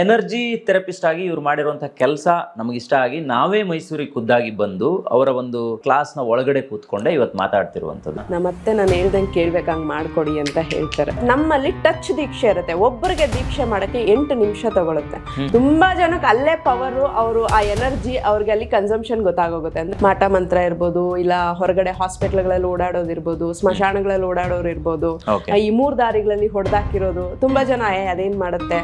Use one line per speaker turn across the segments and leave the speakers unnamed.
Energy therapist ಆಗಿ ಇವ್ರು ಮಾಡಿರುವಂತಹ ಕೆಲಸ ನಮಗೆ ಇಷ್ಟ ಆಗಿ ನಾವೇ ಮೈಸೂರಿಗೆ ಖುದ್ದಾಗಿ ಬಂದು ಅವರ ಒಂದು ಕ್ಲಾಸ್ನ ಒಳಗಡೆ ಕೂತ್ಕೊಂಡೆ ಇವತ್ತು ಮಾತಾಡ್ತಿರುವಂಥದ್ದು.
ನಮ್ಮತ್ತೆ ನಾನು ಹೇಳ್ದಂಗೆ ಕೇಳ್ಬೇಕಂಗ್ ಮಾಡ್ಕೊಡಿ ಅಂತ ಹೇಳ್ತಾರೆ. ನಮ್ಮಲ್ಲಿ ಟಚ್ ದೀಕ್ಷೆ ಇರುತ್ತೆ. ಒಬ್ಬರಿಗೆ ದೀಕ್ಷೆ ಮಾಡಕ್ಕೆ ಎಂಟು ನಿಮಿಷ ತಗೊಳುತ್ತೆ. ತುಂಬಾ ಜನಕ್ಕೆ ಅಲ್ಲೇ ಪವರು ಅವರು ಆ ಎನರ್ಜಿ ಅವ್ರಿಗೆ ಅಲ್ಲಿ ಕನ್ಸಂಪ್ಷನ್ ಗೊತ್ತಾಗೋಗುತ್ತೆ. ಅಂದ್ರೆ ಮಾಟ ಮಂತ್ರ ಇರ್ಬೋದು ಇಲ್ಲ ಹೊರಗಡೆ ಹಾಸ್ಪಿಟ್ಲ್ಗಳಲ್ಲಿ ಓಡಾಡೋದಿರ್ಬೋದು ಸ್ಮಶಾನಗಳಲ್ಲಿ ಓಡಾಡೋರು ಇರ್ಬೋದು. ಈ ಮೂರ್ ದಾರಿಗಳಲ್ಲಿ ಹೊಡೆದಾಕಿರೋದು ತುಂಬಾ ಜನ ಅದೇನ್ ಮಾಡುತ್ತೆ?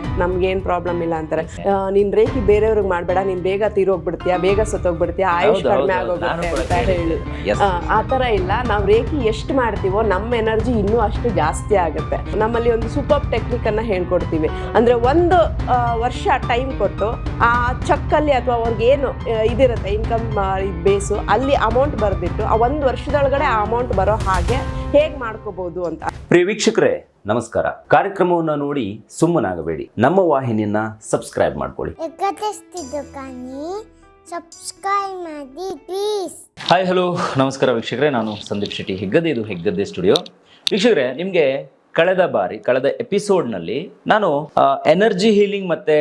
ಏನ್ ಪ್ರಾಬ್ಲಮ್ ಇಲ್ಲ ಅಂತಾರೆ. ನಿನ್ ರೇಖಿ ಬೇರೆಯವ್ರಿಗೆ ಮಾಡ್ಬೇಡ ನೀನ್ ಬೇಗ ತೀರೋಗ್ಬಿಡ್ತೀಯಾ ಬೇಗ ಸತ್ತೋಗ್ಬಿಡ್ತೀಯ ಆಯುಷ್ ಕಡಿಮೆ ಆಗೋಗುತ್ತೆ ಅಂತ ಹೇಳಿ. ಆ, ತರ ಥರ ಇಲ್ಲ. ನಾವು ರೇಖಿ ಎಷ್ಟು ಮಾಡ್ತೀವೋ ನಮ್ಮ ಎನರ್ಜಿ ಇನ್ನೂ ಅಷ್ಟು ಜಾಸ್ತಿ ಆಗುತ್ತೆ. ನಮ್ಮಲ್ಲಿ ಒಂದು ಸೂಪರ್ ಟೆಕ್ನಿಕ್ ಅನ್ನ ಹೇಳ್ಕೊಡ್ತೀವಿ. ಅಂದ್ರೆ ಒಂದು ವರ್ಷ ಟೈಮ್ ಕೊಟ್ಟು ಆ ಚಕ್ಕಲ್ಲಿ ಅಥವಾ ಅವ್ರಿಗೆ ಏನು ಇದಿರುತ್ತೆ ಇನ್ಕಮ್ ಬೇಸು ಅಲ್ಲಿ ಅಮೌಂಟ್ ಬರ್ದಿಟ್ಟು ಆ ಒಂದು ವರ್ಷದೊಳಗಡೆ ಆ ಅಮೌಂಟ್ ಬರೋ ಹಾಗೆ ಹೇಗೆ ಮಾಡ್ಕೋಬಹುದು ಅಂತ.
ಪ್ರಿಯ ವೀಕ್ಷಕರೇ ನಮಸ್ಕಾರ. ಕಾರ್ಯಕ್ರಮವನ್ನು ನೋಡಿ ಸುಮ್ಮನಾಗಬೇಡಿ. ನಮ್ಮ ವಾಹಿನಿಯನ್ನ ಸಬ್ಸ್ಕ್ರೈಬ್ ಮಾಡ್ಕೊಳ್ಳಿ.
ಸಬ್ಸ್ಕ್ರೈಬ್ ಮಾಡಿ ಪ್ಲೀಸ್
ಹಾಯ್ ಹಲೋ ನಮಸ್ಕಾರ ವೀಕ್ಷಕರೇ. ನಾನು ಸಂದೀಪ್ ಶೆಟ್ಟಿ ಹೆಗ್ಗದೆ ಇದು ಹೆಗ್ಗದ್ದೆ ಸ್ಟುಡಿಯೋ. ವೀಕ್ಷಕರೇ ನಿಮಗೆ ಕಳೆದ ಬಾರಿ, ಕಳೆದ ಎಪಿಸೋಡ್ನಲ್ಲಿ ನಾನು ಎನರ್ಜಿ ಹೀಲಿಂಗ್ ಮತ್ತೆ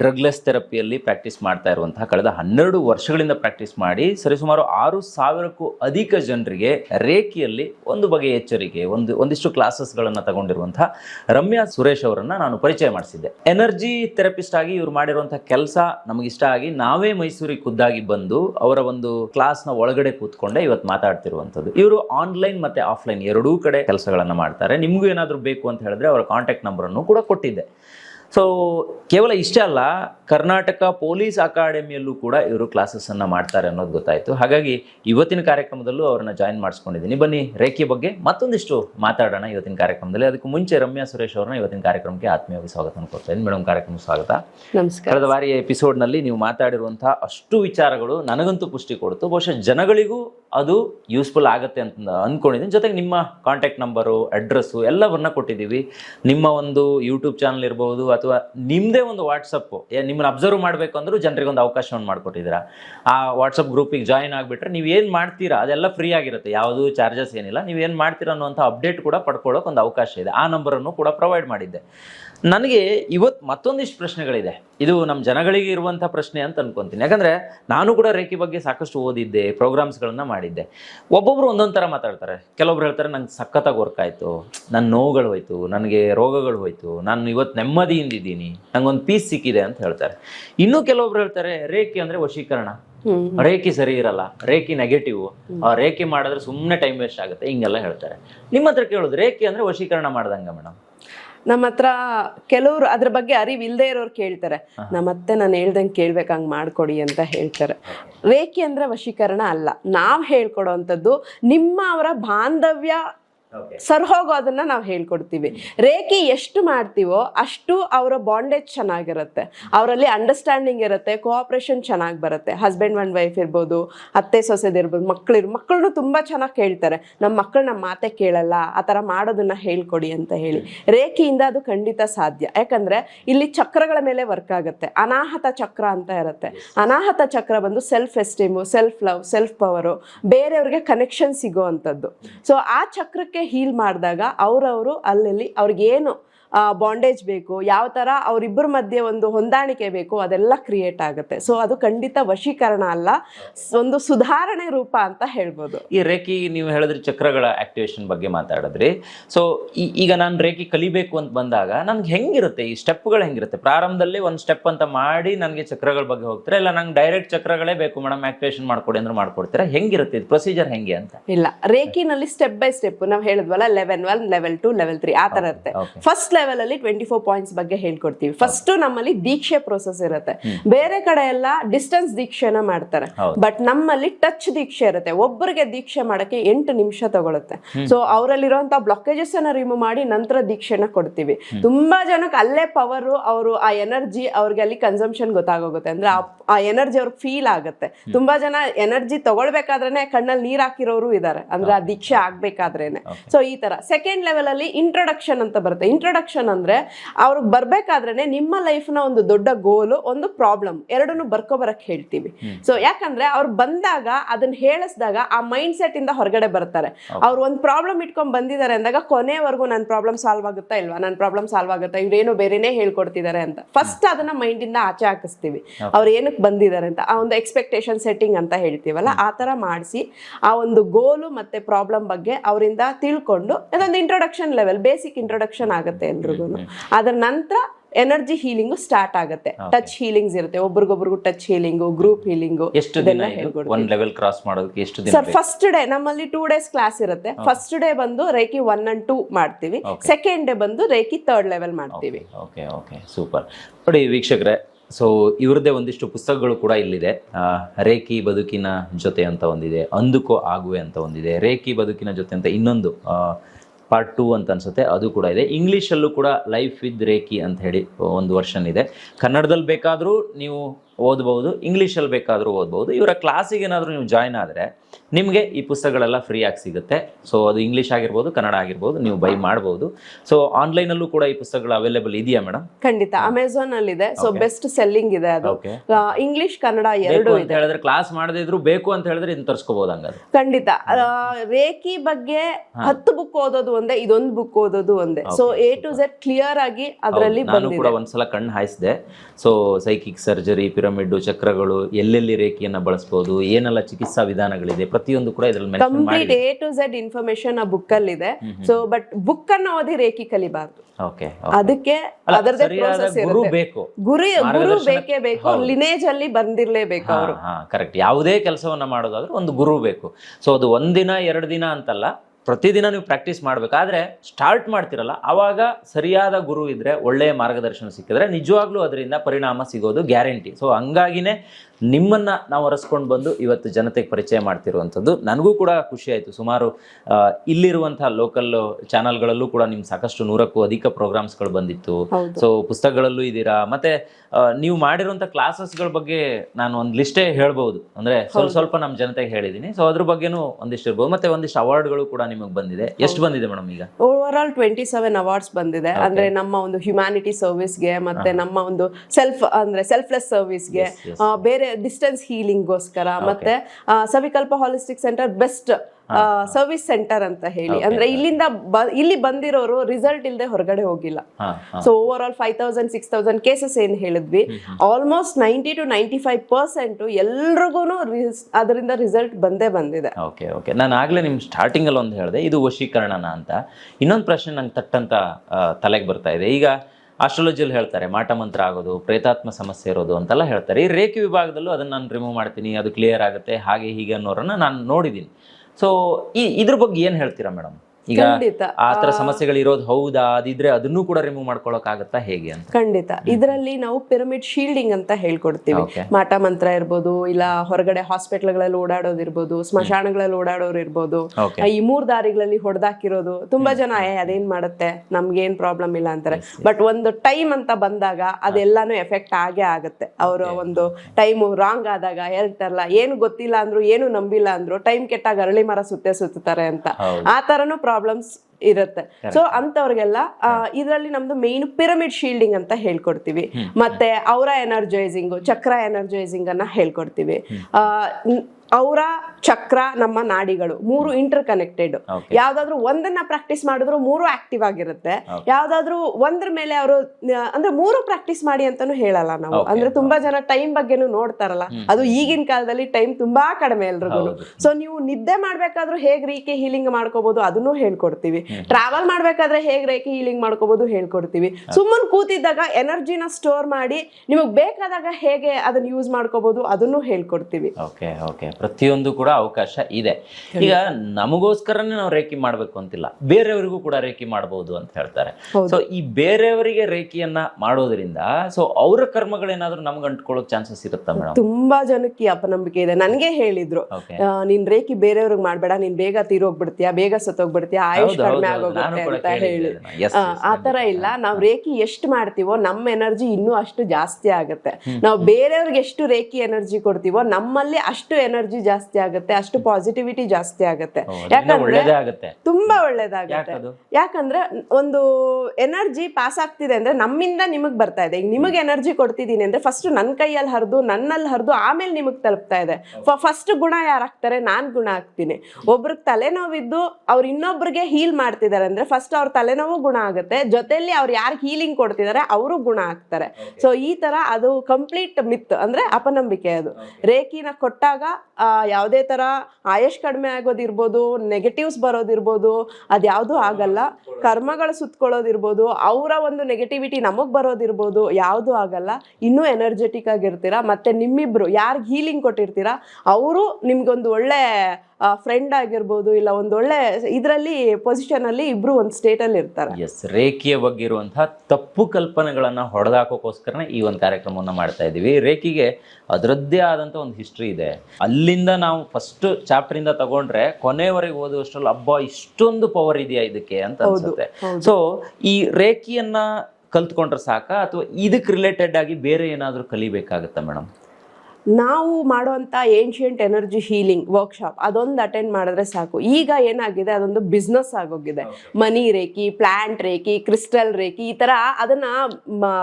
ಡ್ರಗ್ಲೆಸ್ ಥೆರಪಿಯಲ್ಲಿ ಪ್ರಾಕ್ಟೀಸ್ ಮಾಡ್ತಾ ಇರುವಂತಹ ಕಳೆದ ಹನ್ನೆರಡು ವರ್ಷಗಳಿಂದ ಪ್ರಾಕ್ಟೀಸ್ ಮಾಡಿ, ಸರಿಸುಮಾರು ಆರು ಸಾವಿರಕ್ಕೂ ಅಧಿಕ ಜನರಿಗೆ ರೇಖಿಯಲ್ಲಿ ಒಂದು ಬಗೆಯ ಎಚ್ಚರಿಕೆ, ಒಂದು, ಒಂದಿಷ್ಟು ಕ್ಲಾಸಸ್ಗಳನ್ನು ತಗೊಂಡಿರುವಂತಹ ರಮ್ಯಾ ಸುರೇಶ್ ಅವರನ್ನ ನಾನು ಪರಿಚಯ ಮಾಡಿಸಿದ್ದೆ. ಎನರ್ಜಿ ಥೆರಪಿಸ್ಟ್ ಆಗಿ ಇವ್ರು ಮಾಡಿರುವಂತಹ ಕೆಲಸ ನಮಗಿಷ್ಟ ಆಗಿ ನಾವೇ ಮೈಸೂರಿಗೆ ಖುದ್ದಾಗಿ ಬಂದು ಅವರ ಒಂದು ಕ್ಲಾಸ್ನ ಒಳಗಡೆ ಕೂತ್ಕೊಂಡೆ ಇವತ್ತು ಮಾತಾಡ್ತಿರುವಂಥದ್ದು. ಇವರು ಆನ್ಲೈನ್ ಮತ್ತೆ ಆಫ್ಲೈನ್ ಎರಡೂ ಕಡೆ ಕೆಲಸಗಳನ್ನ ಮಾಡ್ತಾರೆ. ನಿಮಗೂ ಏನಾದರೂ ಬೇಕು ಅಂತ ಹೇಳಿದ್ರೆ ಅವರ ಕಾಂಟ್ಯಾಕ್ಟ್ ನಂಬರನ್ನು ಕೂಡ ಕೊಟ್ಟಿದ್ದೆ. ಸೊ ಕೇವಲ ಇಷ್ಟೇ ಅಲ್ಲ ಕರ್ನಾಟಕ ಪೊಲೀಸ್ ಅಕಾಡೆಮಿಯಲ್ಲೂ ಕೂಡ ಇವರು ಕ್ಲಾಸಸ್ಸನ್ನು ಮಾಡ್ತಾರೆ ಅನ್ನೋದು ಗೊತ್ತಾಯಿತು. ಹಾಗಾಗಿ ಇವತ್ತಿನ ಕಾರ್ಯಕ್ರಮದಲ್ಲೂ ಅವರನ್ನು ಜಾಯಿನ್ ಮಾಡಿಸ್ಕೊಂಡಿದ್ದೀನಿ. ಬನ್ನಿ ರೇಖೆ ಬಗ್ಗೆ ಮತ್ತೊಂದಿಷ್ಟು ಮಾತಾಡೋಣ ಇವತ್ತಿನ ಕಾರ್ಯಕ್ರಮದಲ್ಲಿ. ಅದಕ್ಕೂ ಮುಂಚೆ ರಮ್ಯಾ ಸುರೇಶ್ ಅವ್ರನ್ನ ಇವತ್ತಿನ ಕಾರ್ಯಕ್ರಮಕ್ಕೆ ಆತ್ಮೀಯವಾಗಿ ಸ್ವಾಗತ ಕೊಡ್ತಾ ಇದ್ದೀನಿ. ಮೇಡಮ್ ಕಾರ್ಯಕ್ರಮ ಸ್ವಾಗತ.
ನಮಸ್ಕಾರ.
ಕಳೆದ ಬಾರಿ ಎಪಿಸೋಡ್ನಲ್ಲಿ ನೀವು ಮಾತಾಡಿರುವಂಥ ಅಷ್ಟು ವಿಚಾರಗಳು ನನಗಂತೂ ಪುಷ್ಟಿ ಕೊಡ್ತು. ಬಹುಶಃ ಜನಗಳಿಗೂ ಅದು ಯೂಸ್ಫುಲ್ ಆಗುತ್ತೆ ಅಂತ ಅಂದ್ಕೊಂಡಿದ್ದೀನಿ ಜೊತೆಗೆ ನಿಮ್ಮ ಕಾಂಟ್ಯಾಕ್ಟ್ ನಂಬರು ಅಡ್ರೆಸ್ಸು ಎಲ್ಲವನ್ನ ಕೊಟ್ಟಿದ್ದೀವಿ. ನಿಮ್ಮ ಒಂದು ಯೂಟ್ಯೂಬ್ ಚಾನಲ್ ಇರ್ಬೋದು ಅಥವಾ ನಿಮ್ಮದೇ ಒಂದು ವಾಟ್ಸಪ್ಪು ನಿಮ್ಮನ್ನು ಅಬ್ಸರ್ವ್ ಮಾಡಬೇಕು ಅಂದರೂ ಜನರಿಗೆ ಒಂದು ಅವಕಾಶವನ್ನು ಮಾಡಿಕೊಟ್ಟಿದ್ದೀರಾ. ಆ ವಾಟ್ಸಪ್ ಗ್ರೂಪಿಗೆ ಜಾಯಿನ್ ಆಗಿಬಿಟ್ರೆ ನೀವು ಏನು ಮಾಡ್ತೀರಾ? ಅದೆಲ್ಲ ಫ್ರೀ ಆಗಿರುತ್ತೆ. ಯಾವುದು ಚಾರ್ಜಸ್ ಏನಿಲ್ಲ. ನೀವು ಏನು ಮಾಡ್ತೀರಾ ಅನ್ನುವಂಥ ಅಪ್ಡೇಟ್ ಕೂಡ ಪಡ್ಕೊಳ್ಳೋಕೆ ಒಂದು ಅವಕಾಶ ಇದೆ. ಆ ನಂಬರನ್ನು ಕೂಡ ಪ್ರೊವೈಡ್ ಮಾಡಿದ್ದೆ. ನನಗೆ ಇವತ್ತು ಮತ್ತೊಂದಿಷ್ಟು ಪ್ರಶ್ನೆಗಳಿದೆ. ಇದು ನಮ್ಮ ಜನಗಳಿಗೆ ಇರುವಂಥ ಪ್ರಶ್ನೆ ಅಂತ ಅನ್ಕೊಂತೀನಿ. ಯಾಕಂದರೆ ನಾನು ಕೂಡ ರೇಖೆ ಬಗ್ಗೆ ಸಾಕಷ್ಟು ಓದಿದ್ದೆ ಪ್ರೋಗ್ರಾಮ್ಸ್ಗಳನ್ನ ಮಾಡಿದ್ದೆ. ಒಬ್ಬೊಬ್ರು ಒಂದೊಂದು ಥರ ಮಾತಾಡ್ತಾರೆ. ಕೆಲವೊಬ್ರು ಹೇಳ್ತಾರೆ ನಂಗೆ ಸಖತ್ತಾಗಿ ವರ್ಕ್ ಆಯಿತು. ನನ್ನ ನೋವುಗಳು ಹೋಯ್ತು. ನನಗೆ ರೋಗಗಳು ಹೋಯ್ತು. ನಾನು ಇವತ್ತು ನೆಮ್ಮದಿಯಿಂದ ಇದ್ದೀನಿ. ನಂಗೊಂದು ಪೀಸ್ ಸಿಕ್ಕಿದೆ ಅಂತ ಹೇಳ್ತಾರೆ. ಇನ್ನೂ ಕೆಲವೊಬ್ರು ಹೇಳ್ತಾರೆ ರೇಖೆ ಅಂದರೆ ವಶೀಕರಣ.
ರೇಖೆ
ರೇಖಿ ಸರಿ ಇರಲ್ಲ. ರೇಖೆ ನೆಗೆಟಿವ್ ಆ ರೇಖೆ ಮಾಡಿದ್ರೆ ಸುಮ್ಮನೆ ಟೈಮ್ ವೇಸ್ಟ್ ಆಗುತ್ತೆ. ಹಿಂಗೆಲ್ಲ ಹೇಳ್ತಾರೆ. ನಿಮ್ಮ ಹತ್ರ ಕೇಳೋದು ರೇಖೆ ಅಂದರೆ ವಶೀಕರಣ ಮಾಡ್ದಂಗೆ ಮೇಡಮ್
ನಮ್ಮ ಹತ್ರ ಕೆಲವರು ಅದ್ರ ಬಗ್ಗೆ ಅರಿವು ಇಲ್ಲದೆ ಇರೋರು ಕೇಳ್ತಾರೆ. ನಮ್ಮತ್ತೆ ನಾನು ಹೇಳ್ದಂಗೆ ಕೇಳ್ಬೇಕಂಗ್ ಮಾಡ್ಕೊಡಿ ಅಂತ ಹೇಳ್ತಾರೆ. ರೇಖೆ ಅಂದ್ರೆ ವಶೀಕರಣ ಅಲ್ಲ. ನಾವು ಹೇಳ್ಕೊಡೋ ಅಂಥದ್ದು ನಿಮ್ಮ ಅವರ ಬಾಂಧವ್ಯ ಸರ್ ಹೋಗೋದನ್ನ ನಾವು ಹೇಳ್ಕೊಡ್ತೀವಿ. ರೇಖಿ ಎಷ್ಟು ಮಾಡ್ತೀವೋ ಅಷ್ಟು ಅವರ ಬಾಂಡೇಜ್ ಚೆನ್ನಾಗಿರುತ್ತೆ. ಅವರಲ್ಲಿ ಅಂಡರ್ಸ್ಟ್ಯಾಂಡಿಂಗ್ ಇರುತ್ತೆ ಕೋಆಪ್ರೇಷನ್ ಚೆನ್ನಾಗಿ ಬರುತ್ತೆ. ಹಸ್ಬೆಂಡ್ ಅಂಡ್ ವೈಫ್ ಇರ್ಬೋದು ಅತ್ತೆ ಸೊಸೆದಿರ್ಬೋದು ಮಕ್ಕಳಿರ್ ಮಕ್ಕಳನ್ನು ತುಂಬ ಚೆನ್ನಾಗಿ ಕೇಳ್ತಾರೆ. ನಮ್ಮ ಮಕ್ಕಳು ನಮ್ಮ ಮಾತೆ ಕೇಳಲ್ಲ ಆ ತರ ಮಾಡೋದನ್ನ ಹೇಳ್ಕೊಡಿ ಅಂತ ಹೇಳಿ. ರೇಖೆಯಿಂದ ಅದು ಖಂಡಿತ ಸಾಧ್ಯ. ಯಾಕಂದ್ರೆ ಇಲ್ಲಿ ಚಕ್ರಗಳ ಮೇಲೆ ವರ್ಕ್ ಆಗುತ್ತೆ. ಅನಾಹತ ಚಕ್ರ ಅಂತ ಇರುತ್ತೆ. ಅನಾಹತ ಚಕ್ರ ಬಂದು self esteem self love self power ಬೇರೆಯವ್ರಿಗೆ ಕನೆಕ್ಷನ್ ಸಿಗೋ ಅಂಥದ್ದು. ಸೊ ಆ ಚಕ್ರಕ್ಕೆ ಹೀಲ್ ಮಾಡಿದಾಗ ಅವರವರು ಅಲ್ಲಲ್ಲಿ ಅವ್ರಿಗೇನು ಬಾಂಡೇಜ್ ಬೇಕು ಯಾವ ಥರ ಅವರಿಬ್ಬರ ಮಧ್ಯೆ ಒಂದು ಹೊಂದಾಣಿಕೆ ಬೇಕು ಅದೆಲ್ಲ ಕ್ರಿಯೇಟ್ ಆಗುತ್ತೆ. ಸೊ ಅದು ಖಂಡಿತ ವಶೀಕರಣ ಅಲ್ಲ ಒಂದು ಸುಧಾರಣೆ ರೂಪ ಅಂತ ಹೇಳ್ಬೋದು.
ಈ ರೇಖಿ ನೀವು ಹೇಳಿದ್ರೆ ಚಕ್ರಗಳ ಆಕ್ಟಿವೇಶನ್ ಬಗ್ಗೆ ಮಾತಾಡಿದ್ರಿ. ಸೊ ಈಗ ನಾನು ರೇಖಿ ಕಲಿಬೇಕು ಅಂತ ಬಂದಾಗ ನನ್ಗೆ ಹೆಂಗಿರುತ್ತೆ ಈ ಸ್ಟೆಪ್ಗಳು ಹೆಂಗಿರುತ್ತೆ? ಪ್ರಾರಂಭದಲ್ಲಿ ಒಂದು ಸ್ಟೆಪ್ ಅಂತ ಮಾಡಿ ನನಗೆ ಚಕ್ರಗಳ ಬಗ್ಗೆ ಹೋಗ್ತಾರೆ? ಇಲ್ಲ ನಂಗೆ ಡೈರೆಕ್ಟ್ ಚಕ್ರಗಳೇ ಬೇಕು ಮೇಡಮ್ ಆಕ್ಟಿವೇಶನ್ ಮಾಡ್ಕೊಡಿ ಅಂದ್ರೆ ಮಾಡ್ಕೊಡ್ತೀರಾ? ಹೆಂಗಿರುತ್ತೆ ಇದು? ಪ್ರೊಸೀಜರ್ ಹೆಂಗೆ ಅಂತ?
ಇಲ್ಲ ರೇಖಿನಲ್ಲಿ ಸ್ಟೆಪ್ ಬೈ ಸ್ಟೆಪ್ ನಾವು ಹೇಳಿದ್ವಲ್ಲ level one level two level three ಆ ಥರ ಇರುತ್ತೆ. ಫಸ್ಟ್ ಲೆವೆಲ್ ಅಲ್ಲಿ ಟ್ವೆಂಟಿ ಫೋರ್ ಪಾಯಿಂಟ್ಸ್ ಬಗ್ಗೆ ಹೇಳ್ಕೊಡ್ತೀವಿ. ಫಸ್ಟ್ ನಮ್ಮಲ್ಲಿ ದೀಕ್ಷೆ ಪ್ರೋಸೆಸ್ ಇರುತ್ತೆ. ಬೇರೆ ಕಡೆ ಎಲ್ಲ ಡಿಸ್ಟೆನ್ಸ್ ದೀಕ್ಷೆನ ಮಾಡ್ತಾರೆ. ಬಟ್ ನಮ್ಮಲ್ಲಿ ಟಚ್ ದೀಕ್ಷೆ ಇರುತ್ತೆ. ಒಬ್ಬರಿಗೆ ದೀಕ್ಷೆ ಮಾಡಕ್ಕೆ ಎಂಟು ನಿಮಿಷ ತಗೊಳುತ್ತೆ. ಸೊ ಅವರಲ್ಲಿರುವಂತ ಬ್ಲಾಕೇಜಸ್ ಅನ್ನ ರಿಮೂವ್ ಮಾಡಿ ನಂತರ ದೀಕ್ಷೆನ ಕೊಡ್ತೀವಿ. ತುಂಬಾ ಜನಕ್ಕೆ ಅಲ್ಲೇ ಪವರ್ ಅವರು ಆ ಎನರ್ಜಿ ಅವ್ರಿಗೆ ಅಲ್ಲಿ ಕನ್ಸಂಪ್ಷನ್ ಗೊತ್ತಾಗೋಗುತ್ತೆ. ಅಂದ್ರೆ ಆ- ಎನರ್ಜಿ ಅವ್ರಿಗೆ ಫೀಲ್ ಆಗುತ್ತೆ. ತುಂಬಾ ಜನ ಎನರ್ಜಿ ತಗೊಳ್ಬೇಕಾದ್ರೇನೆ ಕಣ್ಣಲ್ಲಿ ನೀರ್ ಹಾಕಿರೋರು ಇದಾರೆ. ಅಂದ್ರೆ ಆ ದೀಕ್ಷೆ ಆಗ್ಬೇಕಾದ್ರೇನೆ. ಸೊ ಈ ತರ. ಸೆಕೆಂಡ್ ಲೆವೆಲ್ ಅಲ್ಲಿ ಇಂಟ್ರೊಡಕ್ಷನ್ ಅಂತ ಬರುತ್ತೆ. ಇಂಟ್ರೊಡಕ್ಷನ್ ಇಂಟ್ರೊಡಕ್ಷನ್ ಅಂದ್ರೆ ಅವ್ರಿಗೆ ಬರ್ಬೇಕಾದ್ರೆ ನಿಮ್ಮ ಲೈಫ್ನ ಒಂದು ದೊಡ್ಡ ಗೋಲು ಒಂದು ಪ್ರಾಬ್ಲಮ್ ಎರಡನ್ನು ಬರ್ಕೊಬರಕ್ ಹೇಳ್ತೀವಿ. ಸೊ ಯಾಕಂದ್ರೆ ಅವ್ರು ಬಂದಾಗ ಅದನ್ನ ಹೇಳಿಸಿದಾಗ ಆ ಮೈಂಡ್ ಸೆಟ್ ಇಂದ ಹೊರಗಡೆ ಬರ್ತಾರೆ. ಅವ್ರು ಒಂದು ಪ್ರಾಬ್ಲಮ್ ಇಟ್ಕೊಂಡ್ ಬಂದಿದ್ದಾರೆ ಅಂದಾಗ ಕೊನೆವರೆಗೂ ನನ್ನ ಪ್ರಾಬ್ಲಮ್ ಸಾಲ್ವ್ ಆಗುತ್ತಾ ಇಲ್ವಾ? ನನ್ನ ಪ್ರಾಬ್ಲಮ್ ಸಾಲ್ವ್ ಆಗುತ್ತಾ? ಇವ್ರೇನು ಬೇರೆನೇ ಹೇಳ್ಕೊಡ್ತಿದ್ದಾರೆ ಅಂತ. ಫಸ್ಟ್ ಅದನ್ನ ಮೈಂಡ್ ಇಂದ ಆಚೆ ಹಾಕಿಸ್ತೀವಿ. ಅವ್ರು ಏನಕ್ಕೆ ಬಂದಿದ್ದಾರೆ ಅಂತ? ಆ ಒಂದು ಎಕ್ಸ್ಪೆಕ್ಟೇಷನ್ ಸೆಟ್ಟಿಂಗ್ ಅಂತ ಹೇಳ್ತೀವಲ್ಲ ಆ ತರ ಮಾಡಿಸಿ ಆ ಒಂದು ಗೋಲು ಮತ್ತೆ ಪ್ರಾಬ್ಲಮ್ ಬಗ್ಗೆ ಅವರಿಂದ ತಿಳ್ಕೊಂಡು ಇದೊಂದು ಇಂಟ್ರೊಡಕ್ಷನ್ ಲೆವೆಲ್ ಬೇಸಿಕ್ ಇಂಟ್ರೊಡಕ್ಷನ್ ಆಗುತ್ತೆ ಎಲ್ರಿಗೂ. ಅದ್ರ ನಂತರ ಎನರ್ಜಿ ಹೀಲಿಂಗು ಸ್ಟಾರ್ಟ್ ಆಗುತ್ತೆ. ಟಚ್ ಹೀಲಿಂಗ್ಸ್ ಇರುತ್ತೆ. ಒಬ್ರಿಗೊಬ್ರಿಗೂ ಟಚ್ ಹೀಲಿಂಗು ಗ್ರೂಪ್ ಹೀಲಿಂಗ್
ಎಷ್ಟು ದಿನ ಒಂದು ಲೆವೆಲ್ ಕ್ರಾಸ್ ಮಾಡೋದಕ್ಕೆ ಎಷ್ಟು ದಿನ
ಸರ್ ಫಸ್ಟ್ ಡೇ ನಮ್ಮಲ್ಲಿ ಟೂ ಡೇಸ್ ಕ್ಲಾಸ್ ಇರುತ್ತೆ. ಫಸ್ಟ್ ಡೇ ಬಂದು ರೇಕಿ ಒನ್ ಅಂಡ್ ಟೂ ಮಾಡ್ತೀವಿ. ಸೆಕೆಂಡ್ ಡೇ ಬಂದು ರೇಕಿ ಥರ್ಡ್ ಲೆವೆಲ್ ಮಾಡ್ತೀವಿ.
ಓಕೆ ಓಕೆ ಸೂಪರ್ ನೋಡಿ ವೀಕ್ಷಕರೇ ಸೊ ಇವ್ರದ್ದೇ ಒಂದಿಷ್ಟು ಪುಸ್ತಕಗಳು ಕೂಡ ಇಲ್ಲಿದೆ. ರೇಖಿ ಬದುಕಿನ ಜೊತೆ ಅಂತ ಒಂದಿದೆ ಅಂದುಕೋ ಆಗುವೆ ಅಂತ ಒಂದಿದೆ ರೇಖಿ ಬದುಕಿನ ಜೊತೆ ಅಂತ ಇನ್ನೊಂದು ಪಾರ್ಟ್ ಟೂ ಅಂತ ಅನ್ಸುತ್ತೆ, ಅದು ಕೂಡ ಇದೆ. ಇಂಗ್ಲೀಷಲ್ಲೂ ಕೂಡ ಲೈಫ್ ವಿತ್ ರೇಖಿ ಅಂತ ಹೇಳಿ ಒಂದು ವರ್ಷನ್ ಇದೆ. ಕನ್ನಡದಲ್ಲಿ ಬೇಕಾದರೂ ನೀವು ಓದ್ಬೋದು ಇಂಗ್ಲೀಷಲ್ಲಿ ಬೇಕಾದರೂ ಓದ್ಬೋದು. ಇವರ ಕ್ಲಾಸಿಗೆ ಏನಾದರೂ ನೀವು ಜಾಯ್ನ್ ಆದರೆ ನಿಮಗೆ ಈ ಪುಸ್ತಕಗಳೆಲ್ಲ ಫ್ರೀ ಆಗಿ ಸಿಗುತ್ತೆ. ಸೊ ಅದು ಇಂಗ್ಲೀಷ್ ಆಗಿರ್ಬೋದು ಕನ್ನಡ ಆಗಿರ್ಬೋದು ನೀವು ಬೈ ಮಾಡ್ಬೋದು. ಸೊ ಆನ್ಲೈನಲ್ಲೂ ಕೂಡ ಈ ಪುಸ್ತಕಗಳು ಅವೈಲೇಬಲ್ ಇದೆಯಾ ಮೇಡಮ್
ಖಂಡಿತ. ಅಮೆಝಾನ್ ಅಲ್ಲಿ ಇದೆ ಸೊ ಬೆಸ್ಟ್ ಸೆಲ್ಲಿಂಗ್ ಇದೆ ಅದು. ಇಂಗ್ಲಿಷ್ ಕನ್ನಡ ಎರಡು
ಅಂತ ಹೇಳಿದ್ರೆ ಕ್ಲಾಸ್ ಮಾಡದೇ ಇದ್ರು ಬೇಕು ಅಂತ ಹೇಳಿದ್ರೆ ಇದನ್ನ ತರ್ಸ್ಕೋಬಹುದು ಹಂಗಾದ್ರೆ.
ಖಂಡಿತ. ರೇಖಿ ಬಗ್ಗೆ ಹತ್ತು ಬುಕ್ ಓದೋದು ಒಂದೇ ಇದೊಂದು ಬುಕ್ ಓದೋದು ಒಂದೇ. So A to Z clear ಆಗಿ ಅದರಲ್ಲಿ
ನಾನು ಕೂಡ ಒಂದ್ಸಲ ಕಣ್ಣು ಹಾಯಿಸಿದೆ. ಸೊ ಸೈಕಿಕ್ ಸರ್ಜರಿ ಪಿರಮಿಡ್ ಚಕ್ರಗಳು ಎಲ್ಲೆಲ್ಲಿ ರೇಖೆಯನ್ನ ಬಳಸಬಹುದು ಏನೆಲ್ಲ ಚಿಕಿತ್ಸಾ ವಿಧಾನಗಳಿದೆ ಪ್ರತಿಯೊಂದು ಕೂಡ ಇದರಲ್ಲಿ
complete A to Z information ಆ ಬುಕ್ ಅಲ್ಲಿ ಇದೆ ಸೊ ಬಟ್ ಬುಕ್ ಅನ್ನು ಓದಿ ರೇಖಿ ಕಲಿಬಾರ್ದು.
ಓಕೆ
ಅದಕ್ಕೆ
ಗುರು ಬೇಕು.
ಗುರಿ ಗುರು ಬೇಕೇ ಬೇಕು. ಲಿನೇಜ್ ಅಲ್ಲಿ ಬಂದಿರಲೇಬೇಕು ಅವರು.
ಹಾ ಕರೆಕ್ಟ್ ಯಾವುದೇ ಕೆಲಸವನ್ನ ಮಾಡೋದಾದ್ರೂ ಒಂದು ಗುರು ಬೇಕು. ಸೊ ಅದು ಒಂದಿನ ಎರಡು ದಿನ ಅಂತಲ್ಲ ಪ್ರತಿದಿನ ನೀವು ಪ್ರಾಕ್ಟೀಸ್ ಮಾಡಬೇಕಾದ್ರೆ ಸ್ಟಾರ್ಟ್ ಮಾಡ್ತಿರಲ್ಲ, ಆವಾಗ ಸರಿಯಾದ ಗುರು ಇದ್ದರೆ ಒಳ್ಳೆಯ ಮಾರ್ಗದರ್ಶನ ಸಿಕ್ಕಿದ್ರೆ ನಿಜವಾಗ್ಲೂ ಅದರಿಂದ ಪರಿಣಾಮ ಸಿಗೋದು ಗ್ಯಾರಂಟಿ ಸೊ ಹಂಗಾಗಿನೇ ನಿಮ್ಮನ್ನ ನಾವು ಹೊರಸ್ಕೊಂಡು ಬಂದು ಇವತ್ತು ಜನತೆಗೆ ಪರಿಚಯ ಮಾಡ್ತಿರುವಂಥದ್ದು. ನನಗೂ ಕೂಡ ಖುಷಿ ಆಯಿತು. ಸುಮಾರು ಆ, ಇಲ್ಲಿರುವಂತಹ ಲೋಕಲ್ ಚಾನಲ್ಗಳಲ್ಲೂ ಕೂಡ ನಿಮ್ ಸಾಕಷ್ಟು ನೂರಕ್ಕೂ ಅಧಿಕ ಪ್ರೋಗ್ರಾಮ್ಸ್ಗಳು ಬಂದಿತ್ತು. ಸೊ ಪುಸ್ತಕಗಳಲ್ಲೂ ಇದ್ದೀರಾ? ಮತ್ತೆ ನೀವು ಮಾಡಿರುವಂಥ ಕ್ಲಾಸಸ್ಗಳ ಬಗ್ಗೆ ನಾನು ಒಂದು ಲಿಸ್ಟೇ ಹೇಳ್ಬೋದು. ಅಂದ್ರೆ ಸ್ವಲ್ಪ ಸ್ವಲ್ಪ ನಮ್ಮ ಜನತೆಗೆ ಹೇಳಿದ್ದೀನಿ. ಸೊ ಅದ್ರ ಬಗ್ಗೆನೂ ಒಂದಿಷ್ಟು ಇರ್ಬೋದು. ಮತ್ತೆ ಒಂದಿಷ್ಟು ಅವಾರ್ಡ್ಗಳು ಕೂಡ ನಿಮಗೆ ಬಂದಿದೆ. ಎಷ್ಟು ಬಂದಿದೆ ಮೇಡಮ್ ಈಗ?
Over all twenty seven awards ಬಂದಿದೆ ಅಂದ್ರೆ ನಮ್ಮ ಒಂದು ಹ್ಯುಮ್ಯಾನಿಟಿ ಸರ್ವಿಸ್ಗೆ ಮತ್ತೆ ನಮ್ಮ ಒಂದು ಸೆಲ್ಫ್ ಅಂದ್ರೆ ಸೆಲ್ಫ್ಲೆಸ್ ಸರ್ವಿಸ್ಗೆ ಬೇರೆ ಡಿಸ್ಟೆನ್ಸ್ ಹೀಲಿಂಗ್ಗೋಸ್ಕರ ಮತ್ತೆ Savikalpa holistic centre best service centre ಅಂತ ಹೇಳಿ. ಅಂದ್ರೆ ಇಲ್ಲಿಂದ ಇಲ್ಲಿ ಬಂದಿರೋರು ರಿಸಲ್ಟ್ ಇಲ್ಲದೆ ಹೊರಗಡೆ ಹೋಗಿಲ್ಲ. So over all five thousand six thousand cases ಏನ್ ಹೇಳಿದ್ವಿ. Almost ninety two ninety five percent ಎಲ್ರಿಗೂ ಅದರಿಂದ ರಿಸಲ್ಟ್ ಬಂದೇ ಬಂದಿದೆ.
ಓಕೆ ಓಕೆ ನಾನು ನಿಮ್ ಸ್ಟಾರ್ಟಿಂಗ್ ಅಲ್ಲಿ ಒಂದು ಹೇಳಿದೆ ಇದು ವಶೀಕರಣನ ಅಂತ. ಇನ್ನೊಂದು ಪ್ರಶ್ನೆ ನಂಗೆ ತಟ್ಟಂತ ತಲೆಗೆ ಬರ್ತಾ ಇದೆ. ಈಗ ಆಸ್ಟ್ರಾಲಜಿಯಲ್ಲಿ ಹೇಳ್ತಾರೆ, ಮಾಟ ಮಂತ್ರ ಆಗೋದು, ಪ್ರೇತಾತ್ಮ ಸಮಸ್ಯೆ ಇರೋದು ಅಂತೆಲ್ಲ ಹೇಳ್ತಾರೆ. ಈ ರೇಖೆ ವಿಭಾಗದಲ್ಲೂ ಅದನ್ನು ನಾನು ರಿಮೂವ್ ಮಾಡ್ತೀನಿ, ಅದು ಕ್ಲಿಯರ್ ಆಗುತ್ತೆ, ಹಾಗೆ ಹೀಗೆ ಅನ್ನೋರನ್ನು ನಾನು ನೋಡಿದ್ದೀನಿ ಸೊ ಈ ಇದ್ರ ಬಗ್ಗೆ ಏನು ಹೇಳ್ತೀರಾ ಮೇಡಮ್ ಈಗ
ಖಂಡಿತ.
ಆ ಥರ ಸಮಸ್ಯೆಗಳು ಇರೋದು ಹೌದಾ? ಅದಿದ್ರೆ ಅದನ್ನೂ ಕೂಡ ರಿಮೂವ್ ಮಾಡ್ಕೊಳಕ್ಕಾಗತ್ತಾ ಹೇಗೆ ಅಂತ?
ಖಂಡಿತ. ಇದರಲ್ಲಿ ನಾವು ಪಿರಮಿಡ್ ಶೀಲ್ಡಿಂಗ್ ಅಂತ ಹೇಳ್ಕೊಡ್ತೀವಿ. ಮಾಟ ಮಂತ್ರ ಇರ್ಬೋದು ಇಲ್ಲ ಹೊರಗಡೆ ಹಾಸ್ಪಿಟ್ಲ್ಗಳಲ್ಲಿ ಓಡಾಡೋದಿರ್ಬೋದು ಸ್ಮಶಾನಗಳಲ್ಲಿ ಓಡಾಡೋರು ಇರ್ಬೋದು. ಈ ಮೂರ್ ದಾರಿಗಳಲ್ಲಿ ಹೊಡೆದಾಕಿರೋದು ತುಂಬಾ ಜನ ಏ ಅದೇನ್ ಮಾಡುತ್ತೆ? ನಮ್ಗೇನ್ ಪ್ರಾಬ್ಲಮ್ ಇಲ್ಲ ಅಂತಾರೆ. ಬಟ್ ಒಂದು ಟೈಮ್ ಅಂತ ಬಂದಾಗ ಅದೆಲ್ಲಾನು ಎಫೆಕ್ಟ್ ಆಗೇ ಆಗುತ್ತೆ. ಅವರ ಒಂದು ಟೈಮ್ ರಾಂಗ್ ಆದಾಗ ಹೇಳ್ತಾರಲ್ಲ ಏನು ಗೊತ್ತಿಲ್ಲ ಅಂದ್ರು ಏನು ನಂಬಿಲ್ಲ ಅಂದ್ರು ಟೈಮ್ ಕೆಟ್ಟಾಗ ಅರಳಿ ಮರ ಸುತ್ತೆ ಸುತ್ತಾರೆ ಅಂತ. ಆ ತರನು ಪ್ರಾಬ್ಲಮ್ಸ್ ಇರುತ್ತೆ. ಸೊ ಅಂತವ್ರಿಗೆಲ್ಲ ಇದರಲ್ಲಿ ನಮ್ದು ಮೇನ್ ಪಿರಮಿಡ್ ಶೀಲ್ಡಿಂಗ್ ಅಂತ ಹೇಳ್ಕೊಡ್ತೀವಿ. ಮತ್ತೆ ಅವರ ಎನರ್ಜೈಸಿಂಗ್ ಚಕ್ರ ಎನರ್ಜೈಸಿಂಗ್ ಅನ್ನ ಹೇಳ್ಕೊಡ್ತೀವಿ. ಅವರ ಚಕ್ರ ನಮ್ಮ ನಾಡಿಗಳು ಮೂರು ಇಂಟರ್ ಕನೆಕ್ಟೆಡ್. ಯಾವ್ದಾದ್ರು ಒಂದನ್ನ ಪ್ರಾಕ್ಟೀಸ್ ಮಾಡಿದ್ರು ಮೂರು ಆಕ್ಟಿವ್ ಆಗಿರುತ್ತೆ. ಯಾವ್ದಾದ್ರು ಒಂದ್ರ ಮೇಲೆ ಅವರು ಅಂದ್ರೆ ಮೂರು ಪ್ರಾಕ್ಟೀಸ್ ಮಾಡಿ ಅಂತಾನು ಹೇಳಲ್ಲ ನಾವು. ಅಂದ್ರೆ ತುಂಬಾ ಜನ ಟೈಮ್ ಬಗ್ಗೆನೂ ನೋಡ್ತಾರಲ್ಲ. ಅದು ಈಗಿನ ಕಾಲದಲ್ಲಿ ಟೈಮ್ ತುಂಬಾ ಕಡಿಮೆ ಎಲ್ರಿಗೂ. ಸೊ ನೀವು ನಿದ್ದೆ ಮಾಡ್ಬೇಕಾದ್ರೂ ಹೇಗ್ ರೀಕೆ ಹೀಲಿಂಗ್ ಮಾಡ್ಕೋಬಹುದು ಅದನ್ನು ಹೇಳ್ಕೊಡ್ತೀವಿ. ಟ್ರಾವೆಲ್ ಮಾಡ್ಬೇಕಾದ್ರೆ ಹೇಗ್ ರೇಖೆ ಹೀಲಿಂಗ್ ಮಾಡ್ಕೋಬಹುದು ಹೇಳ್ಕೊಡ್ತೀವಿ. ಸುಮ್ಮನೆ ಕೂತಿದ್ದಾಗ ಎನರ್ಜಿನ ಸ್ಟೋರ್ ಮಾಡಿ ನಿಮಗ್ ಬೇಕಾದಾಗ ಹೇಗೆ ಅದನ್ನ ಯೂಸ್ ಮಾಡ್ಕೋಬಹುದು ಅದನ್ನು ಹೇಳ್ಕೊಡ್ತೀವಿ.
ಓಕೆ ಓಕೆ ಪ್ರತಿಯೊಂದು ಕೂಡ ಅವಕಾಶ ಇದೆ. ಈಗ ನಮಗೋಸ್ಕರನೇ ನಾವು ರೇಖಿ ಮಾಡಬೇಕು ಅಂತಿಲ್ಲ. ಬೇರೆಯವರಿಗೂ ಕೂಡ ರೇಖಿ ಮಾಡಬಹುದು ಅಂತ ಹೇಳ್ತಾರೆ. ಸೊ ಈ ಬೇರೆಯವರಿಗೆ ರೇಖಿಯನ್ನ ಮಾಡೋದ್ರಿಂದ ಸೊ ಅವರ ಕರ್ಮಗಳೇನಾದ್ರೂ ನಮ್ಗೆ ಅಂಟ್ಕೊಳ್ಳೋಕ್ ಚಾನ್ಸಸ್ ಇರುತ್ತಾ ಮೇಡಮ್?
ತುಂಬಾ ಜನಕ್ಕೆ ಅಪನಂಬಿಕೆ ಇದೆ. ನನಗೆ ಹೇಳಿದ್ರು ನೀನ್ ರೇಖಿ ಬೇರೆಯವ್ರಿಗೆ ಮಾಡಬೇಡ ನೀನ್ ಬೇಗ ತೀರೋಗ್ಬಿಡ್ತೀಯಾ ಬೇಗ ಸತ್ತೋಗ್ಬಿಡ್ತೀಯಾ ಆಯುಷ್ ಕಡಿಮೆ. ಆಗೋಗುತ್ತೆ ಅಂತ ಹೇಳಿ.
ಆತರ
ಆ, ತರ ಇಲ್ಲ. ನಾವು ರೇಖಿ ಎಷ್ಟು ಮಾಡ್ತೀವೋ ನಮ್ಮ ಎನರ್ಜಿ ಇನ್ನೂ ಅಷ್ಟು ಜಾಸ್ತಿ ಆಗುತ್ತೆ. ನಾವು ಬೇರೆಯವ್ರಿಗೆ ಎಷ್ಟು ರೇಖಿ ಎನರ್ಜಿ ಕೊಡ್ತೀವೋ ನಮ್ಮಲ್ಲಿ ಅಷ್ಟು ಎನರ್ಜಿ ಎನರ್ಜಿ ಜಾಸ್ತಿ ಆಗುತ್ತೆ ಅಷ್ಟು ಪಾಸಿಟಿವಿಟಿ ಜಾಸ್ತಿ ಆಗುತ್ತೆ. ಯಾಕಂದ್ರೆ ತುಂಬಾ ಒಳ್ಳೇದಾಗುತ್ತೆ.
ಯಾಕದು?
ಯಾಕಂದ್ರೆ ಒಂದು ಎನರ್ಜಿ ಪಾಸ್ ಆಗ್ತಿದೆ ಅಂದ್ರೆ ನಮ್ಮಿಂದ ನಿಮಗ್ ಬರ್ತಾ ಇದೆ. ಈಗ ನಿಮಗೆ ಎನರ್ಜಿ ಕೊಡ್ತಿದ್ದೀನಿ ಅಂದ್ರೆ ಫಸ್ಟ್ ನನ್ನ ಕೈಯಲ್ಲಿ ಹರಿದು ನನ್ನಲ್ಲಿ ಹರಿದು ಆಮೇಲೆ ನಿಮಗ್ ತಲುಪ್ತಾ ಇದೆ. ಫಸ್ಟ್ ಗುಣ ಯಾರಾಗ್ತಾರೆ ನಾನ್ ಗುಣ ಆಗ್ತೀನಿ. ಒಬ್ರಿಗೆ ತಲೆನೋವಿದ್ದು ಅವ್ರು ಇನ್ನೊಬ್ರಿಗೆ ಹೀಲ್ ಮಾಡ್ತಿದ್ದಾರೆ ಅಂದ್ರೆ ಫಸ್ಟ್ ಅವ್ರ ತಲೆನೋವು ಗುಣ ಆಗುತ್ತೆ. ಜೊತೆಯಲ್ಲಿ ಅವ್ರು ಯಾರು ಹೀಲಿಂಗ್ ಕೊಡ್ತಿದ್ದಾರೆ ಅವರು ಗುಣ ಆಗ್ತಾರೆ. ಸೊ ಈ ತರ ಅದು ಕಂಪ್ಲೀಟ್ ಮಿತ್ ಅಂದ್ರೆ ಅಪನಂಬಿಕೆ ಅದು. ರೇಖಿನ ಕೊಟ್ಟಾಗ ಯಾವುದೇ ಥರ ಆಯುಷ್ ಕಡಿಮೆ ಆಗೋದಿರ್ಬೋದು ನೆಗೆಟಿವ್ಸ್ ಬರೋದಿರ್ಬೋದು ಅದ್ಯಾವುದೂ ಆಗಲ್ಲ. ಕರ್ಮಗಳು ಸುತ್ಕೊಳ್ಳೋದಿರ್ಬೋದು, ಅವರ ಒಂದು ನೆಗೆಟಿವಿಟಿ ನಮಗೆ ಬರೋದಿರ್ಬೋದು, ಯಾವುದು ಆಗಲ್ಲ. ಇನ್ನೂ ಎನರ್ಜೆಟಿಕ್ ಆಗಿರ್ತೀರ, ಮತ್ತು ನಿಮ್ಮಿಬ್ರು ಯಾರಿಗೆ ಹೀಲಿಂಗ್ ಕೊಟ್ಟಿರ್ತೀರ, ಅವರು ನಿಮಗೊಂದು ಒಳ್ಳೆ ಫ್ರೆಂಡ್ ಆಗಿರ್ಬೋದು ಇಲ್ಲ ಒಂದು ಒಳ್ಳೆ ಇದರಲ್ಲಿ ಪೊಸಿಷನ್ ಅಲ್ಲಿ ಇಬ್ರು ಒಂದು ಸ್ಟೇಟ್ ಅಲ್ಲಿ ಇರ್ತಾರೆ.
ಎಸ್ ರೇಖೆಯ ಬಗ್ಗೆ ಇರುವಂತಹ ತಪ್ಪು ಕಲ್ಪನೆಗಳನ್ನ ಹೊಡೆದಾಕೋಕ್ಕೋಸ್ಕರನೇ ಈ ಒಂದು ಕಾರ್ಯಕ್ರಮವನ್ನು ಮಾಡ್ತಾ ಇದ್ದೀವಿ. ರೇಖೆಗೆ ಅದರದ್ದೇ ಆದಂಥ ಒಂದು ಹಿಸ್ಟ್ರಿ ಇದೆ. ಅಲ್ಲಿಂದ ನಾವು ಫಸ್ಟ್ ಚಾಪ್ಟರ್ ಇಂದ ತಗೊಂಡ್ರೆ ಕೊನೆವರೆಗೆ ಓದುವಷ್ಟರಲ್ಲಿ ಹಬ್ಬ ಇಷ್ಟೊಂದು ಪವರ್ ಇದೆಯಾ ಇದಕ್ಕೆ ಅಂತ ಅನ್ಸುತ್ತೆ. ಸೊ ಈ ರೇಖಿಯನ್ನ ಕಲ್ತ್ಕೊಂಡ್ರೆ ಸಾಕ? ಅಥವಾ ಇದಕ್ಕೆ ರಿಲೇಟೆಡ್ ಆಗಿ ಬೇರೆ ಏನಾದರೂ ಕಲಿಬೇಕಾಗತ್ತಾ ಮೇಡಮ್
ನಾವು ಮಾಡುವಂಥ ಏನ್ಷಿಯಂಟ್ ಎನರ್ಜಿ ಹೀಲಿಂಗ್ ವರ್ಕ್ಶಾಪ್ ಅದೊಂದು ಅಟೆಂಡ್ ಮಾಡಿದ್ರೆ ಸಾಕು. ಈಗ ಏನಾಗಿದೆ ಅದೊಂದು ಬಿಸ್ನೆಸ್ ಆಗೋಗಿದೆ. Money reiki plant reiki crystal reiki ಈ ಥರ ಅದನ್ನ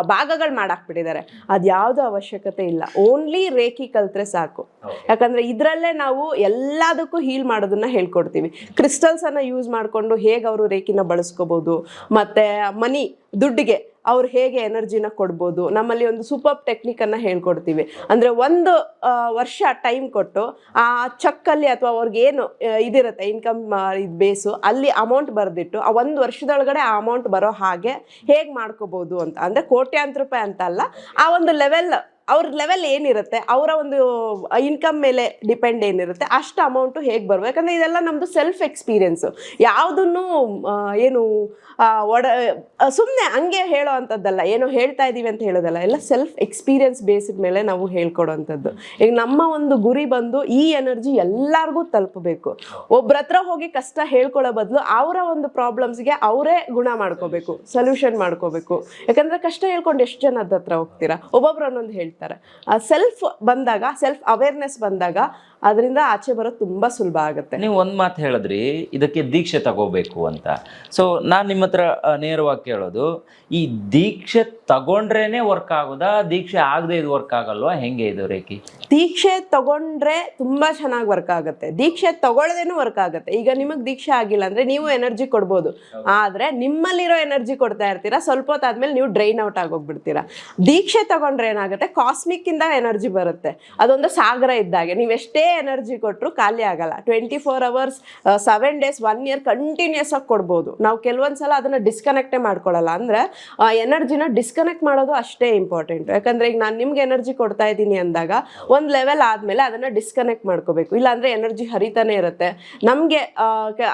ಭಾಗಗಳು ಮಾಡಾಕ್ಬಿಟ್ಟಿದ್ದಾರೆ. ಅದ್ಯಾವುದು ಅವಶ್ಯಕತೆ ಇಲ್ಲ. ಓನ್ಲಿ ರೇಖಿ ಕಲ್ತ್ರೆ ಸಾಕು. ಯಾಕಂದ್ರೆ ಇದರಲ್ಲೇ ನಾವು ಎಲ್ಲದಕ್ಕೂ ಹೀಲ್ ಮಾಡೋದನ್ನ ಹೇಳ್ಕೊಡ್ತೀವಿ. ಕ್ರಿಸ್ಟಲ್ಸ್ ಅನ್ನ ಯೂಸ್ ಮಾಡಿಕೊಂಡು ಹೇಗೆ ಅವರು ರೇಖಿನ ಬಳಸ್ಕೋಬೋದು ಮತ್ತೆ ಮನಿ ದುಡ್ಡಿಗೆ ಅವ್ರು ಹೇಗೆ ಎನರ್ಜಿನ ಕೊಡ್ಬೋದು? ನಮ್ಮಲ್ಲಿ ಒಂದು ಸೂಪರ್ ಟೆಕ್ನಿಕ್ ಅನ್ನ ಹೇಳ್ಕೊಡ್ತೀವಿ. ಅಂದ್ರೆ ಒಂದು ವರ್ಷ ಟೈಮ್ ಕೊಟ್ಟು ಆ ಚೆಕ್ಕಲ್ಲಿ ಅಥವಾ ಅವ್ರಿಗೆ ಏನು ಇದಿರುತ್ತೆ, ಇನ್ಕಮ್ ಇದು ಬೇಸು, ಅಲ್ಲಿ ಅಮೌಂಟ್ ಬರೆದಿಟ್ಟು ಆ ಒಂದು ವರ್ಷದೊಳಗಡೆ ಆ ಅಮೌಂಟ್ ಬರೋ ಹಾಗೆ ಹೇಗೆ ಮಾಡ್ಕೋಬಹುದು ಅಂತ. ಅಂದ್ರೆ ಕೋಟ್ಯಾಂತರ ರೂಪಾಯಿ ಅಂತ ಅಲ್ಲ, ಆ ಒಂದು ಲೆವೆಲ್ ಅವ್ರ ಲೆವೆಲ್ ಏನಿರುತ್ತೆ, ಅವರ ಒಂದು ಇನ್ಕಮ್ ಮೇಲೆ ಡಿಪೆಂಡ್ ಏನಿರುತ್ತೆ, ಅಷ್ಟು ಅಮೌಂಟು ಹೇಗೆ ಬರಬೇಕು? ಯಾಕಂದರೆ ಇದೆಲ್ಲ ನಮ್ಮದು ಸೆಲ್ಫ್ ಎಕ್ಸ್ಪೀರಿಯೆನ್ಸು ಯಾವುದನ್ನು ಏನು ಒಡ ಸುಮ್ಮನೆ ಹಂಗೆ ಹೇಳೋ ಅಂಥದ್ದಲ್ಲ, ಏನೋ ಹೇಳ್ತಾ ಇದ್ದೀವಿ ಅಂತ ಹೇಳೋದಲ್ಲ, ಎಲ್ಲ ಸೆಲ್ಫ್ ಎಕ್ಸ್ಪೀರಿಯನ್ಸ್ ಬೇಸಿದ ಮೇಲೆ ನಾವು ಹೇಳ್ಕೊಡೋವಂಥದ್ದು ಈಗ ನಮ್ಮ ಒಂದು ಗುರಿ ಬಂದು ಈ ಎನರ್ಜಿ ಎಲ್ಲರಿಗೂ ತಲುಪಬೇಕು. ಒಬ್ರ ಹತ್ರ ಹೋಗಿ ಕಷ್ಟ ಹೇಳ್ಕೊಳ್ಳೋ ಬದಲು ಅವರ ಒಂದು ಪ್ರಾಬ್ಲಮ್ಸ್ಗೆ ಅವರೇ ಗುಣ ಮಾಡ್ಕೋಬೇಕು ಸೊಲ್ಯೂಷನ್ ಮಾಡ್ಕೋಬೇಕು. ಯಾಕಂದರೆ ಕಷ್ಟ ಹೇಳ್ಕೊಂಡು ಎಷ್ಟು ಜನದ ಹತ್ರ ಹೋಗ್ತೀರಾ? ಒಬ್ಬೊಬ್ರು ಒಂದೊಂದು ಹೇಳ್ತಾರೆ. ಆ ಸೆಲ್ಫ್ ಬಂದಾಗ ಸೆಲ್ಫ್ ಅವೇರ್ನೆಸ್ ಬಂದಾಗ ಅದರಿಂದ ಆಚೆ ಬರೋದು ತುಂಬಾ ಸುಲಭ ಆಗುತ್ತೆ.
ನೀವು ಒಂದು ಮಾತು ಹೇಳಿದ್ರಿ ಇದಕ್ಕೆ ದೀಕ್ಷೆ ತಗೋಬೇಕು ಅಂತ. ಸೊ ನಾನು ನಿಮ್ಮ ಹತ್ರ ನೇರವಾಗಿ ಕೇಳೋದು ಈ ದೀಕ್ಷೆ ತಗೊಂಡ್ರೇನೆ ವರ್ಕ್ ಆಗೋದಾ? ದೀಕ್ಷೆ ಆಗದೆ ಇದು ವರ್ಕ್ ಆಗಲ್ವಾ? ಹೆಂಗೆ ಇದು ರೇಖಿ?
ದೀಕ್ಷೆ ತಗೊಂಡ್ರೆ ತುಂಬಾ ಚೆನ್ನಾಗಿ ವರ್ಕ್ ಆಗುತ್ತೆ. ದೀಕ್ಷೆ ತಗೊಳ್ಳದೇನು ವರ್ಕ್ ಆಗುತ್ತೆ. ಈಗ ನಿಮಗೆ ದೀಕ್ಷೆ ಆಗಿಲ್ಲ ಅಂದ್ರೆ ನೀವು ಎನರ್ಜಿ ಕೊಡ್ಬೋದು. ಆದ್ರೆ ನಿಮ್ಮಲ್ಲಿರೋ ಎನರ್ಜಿ ಕೊಡ್ತಾ ಇರ್ತೀರಾ ಸ್ವಲ್ಪ ಹೊತ್ತಾದ್ಮೇಲೆ ನೀವು ಡ್ರೈನ್ ಔಟ್ ಆಗೋಗ್ಬಿಡ್ತೀರಾ. ದೀಕ್ಷೆ ತಗೊಂಡ್ರೆ ಏನಾಗುತ್ತೆ? ಕಾಸ್ಮಿಕ್ ಇಂದ ಎನರ್ಜಿ ಬರುತ್ತೆ. ಅದೊಂದು ಸಾಗರ ಇದ್ದಾಗೆ. ನೀವು ಎಷ್ಟೇ ಎನರ್ಜಿ ಕೊಟ್ಟರು ಖಾಲಿ ಆಗಲ್ಲ. Twenty four hours seven days one year continuous ಆಗಿ ಕೊಡ್ಬೋದು. ನಾವು ಕೆಲವೊಂದ್ಸಲ ಅದನ್ನ ಡಿಸ್ಕನೆಕ್ಟೇ ಮಾಡ್ಕೊಳ್ಳಲ್ಲ ಅಂದ್ರೆ ಎನರ್ಜಿನ ಡಿಸ್ಕನೆಕ್ಟ್ ಮಾಡೋದು ಅಷ್ಟೇ ಇಂಪಾರ್ಟೆಂಟ್ ಯಾಕಂದ್ರೆ ಈಗ ನಾನು ನಿಮ್ಗೆ ಎನರ್ಜಿ ಕೊಡ್ತಾ ಇದ್ದೀನಿ ಅಂದಾಗ, ಒಂದು ಲೆವೆಲ್ ಆದ್ಮೇಲೆ ಅದನ್ನ ಡಿಸ್ಕನೆಕ್ಟ್ ಮಾಡ್ಕೋಬೇಕು. ಇಲ್ಲಾಂದರೆ ಎನರ್ಜಿ ಹರಿತಾನೆ ಇರುತ್ತೆ. ನಮಗೆ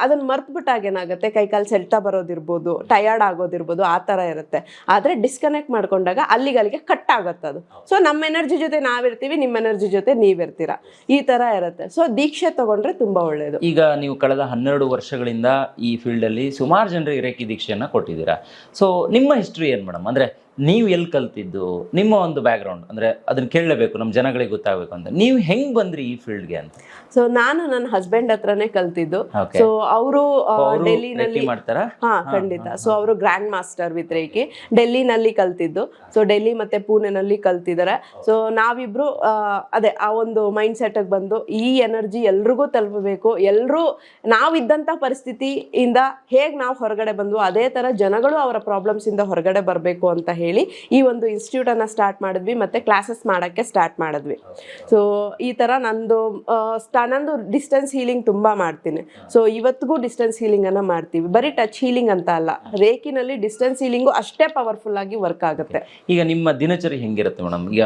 ಅದನ್ನು ಮರ್ತ್ಬಿಟ್ಟಾಗ ಏನಾಗುತ್ತೆ? ಕೈಕಾಲು ಸೆಳ್ತಾ ಬರೋದಿರ್ಬೋದು ಟಯರ್ಡ್ ಆಗೋದಿರ್ಬೋದು, ಆ ಥರ ಇರುತ್ತೆ. ಆದರೆ ಡಿಸ್ಕನೆಕ್ಟ್ ಮಾಡ್ಕೊಂಡಾಗ ಅಲ್ಲಿಗೆ ಅಲ್ಲಿಗೆ ಕಟ್ ಆಗುತ್ತೆ ಅದು ಸೊ ನಮ್ಮ ಎನರ್ಜಿ ಜೊತೆ ನಾವಿರ್ತೀವಿ, ನಿಮ್ಮ ಎನರ್ಜಿ ಜೊತೆ ನೀವಿರ್ತೀರ. ಈ ಥರ ಇರುತ್ತೆ. ಸೊ ದೀಕ್ಷೆ ತಗೊಂಡ್ರೆ ತುಂಬಾ ಒಳ್ಳೇದು.
ಈಗ ನೀವು ಕಳೆದ ಹನ್ನೆರಡು ವರ್ಷಗಳಿಂದ ಈ ಫೀಲ್ಡಲ್ಲಿ ಸುಮಾರು ಜನರಿಗೆ ರೇಖಿ ದೀಕ್ಷೆಯನ್ನು ಕೊಟ್ಟಿದ್ದೀರಾ. ಸೊ ನಿಮ್ಮ ಹಿಸ್ಟ್ರಿ ಏನು ಮೇಡಮ್ ಅಂದರೆ ನೀವು ಎಲ್ಲಿ ಕಲ್ತಿದ್ದು? ನಿಮ್ಮ ಒಂದು ಬ್ಯಾಕ್ಗ್ರೌಂಡ್ ಅಂದರೆ ಅದನ್ನು ಕೇಳಲೇಬೇಕು ನಮ್ಮ ಜನಗಳಿಗೆ ಗೊತ್ತಾಗಬೇಕು ಅಂತ. ನೀವು ಹೆಂಗ್ ಬಂದ್ರಿ ಈ ಫೀಲ್ಡ್ಗೆ ಅಂತ?
ಸೊ ನಾನು ನನ್ನ ಹಸ್ಬೆಂಡ್ ಹತ್ರನೇ ಕಲ್ತಿದ್ದು. ಸೊ ಅವರು ಡೆಲ್ಲಿನಲ್ಲಿ
ಮಾಡ್ತಾರಾ?
ಹಾ ಖಂಡಿತ. ಸೊ ಅವರು ಗ್ರ್ಯಾಂಡ್ ಮಾಸ್ಟರ್ ವಿತ್ ರೇಖಿ ಡೆಲ್ಲಿನಲ್ಲಿ ಕಲ್ತಿದ್ದು. ಸೊ ಡೆಲ್ಲಿ ಮತ್ತೆ ಪುಣೆನಲ್ಲಿ ಕಲ್ತಿದ್ದಾರೆ. ಸೊ ನಾವಿಬ್ರು ಅದೇ ಆ ಒಂದು ಮೈಂಡ್ ಸೆಟ್ಗೆ ಬಂದು ಈ ಎನರ್ಜಿ ಎಲ್ರಿಗೂ ತಲುಪಬೇಕು. ಎಲ್ಲರೂ ನಾವಿದ್ದಂತ ಪರಿಸ್ಥಿತಿಯಿಂದ ಹೇಗೆ ನಾವು ಹೊರಗಡೆ ಬಂದು ಅದೇ ಥರ ಜನಗಳು ಅವರ ಪ್ರಾಬ್ಲಮ್ಸ್ ಇಂದ ಹೊರಗಡೆ ಬರಬೇಕು ಅಂತ ಹೇಳಿ ಈ ಒಂದು ಇನ್ಸ್ಟಿಟ್ಯೂಟ್ ಅನ್ನ ಸ್ಟಾರ್ಟ್ ಮಾಡಿದ್ವಿ ಮತ್ತೆ ಕ್ಲಾಸಸ್ ಮಾಡೋಕ್ಕೆ ಸ್ಟಾರ್ಟ್ ಮಾಡಿದ್ವಿ. ಸೊ ಈ ಥರ ನಂದು ಸ್ಟಾ ನಂದು ಡಿಸ್ಟೆನ್ಸ್ ಹೀಲಿಂಗ್ ತುಂಬಾ ಮಾಡ್ತೀನಿ. ಸೊ ಇವತ್ತಿಗೂ ಡಿಸ್ಟೆನ್ಸ್ ಹೀಲಿಂಗ್ ಅನ್ನ ಮಾಡ್ತೀವಿ. ಬರೀ ಟಚ್ ಹೀಲಿಂಗ್ ಅಂತ ಅಲ್ಲ ರೇಕಿನಲ್ಲಿ ಡಿಸ್ಟೆನ್ಸ್ ಹೀಲಿಂಗು ಅಷ್ಟೇ ಪವರ್ಫುಲ್ ಆಗಿ ವರ್ಕ್ ಆಗುತ್ತೆ.
ಈಗ ನಿಮ್ಮ ದಿನಚರಿ ಹೆಂಗಿರುತ್ತೆ ಮೇಡಮ್ ಈಗ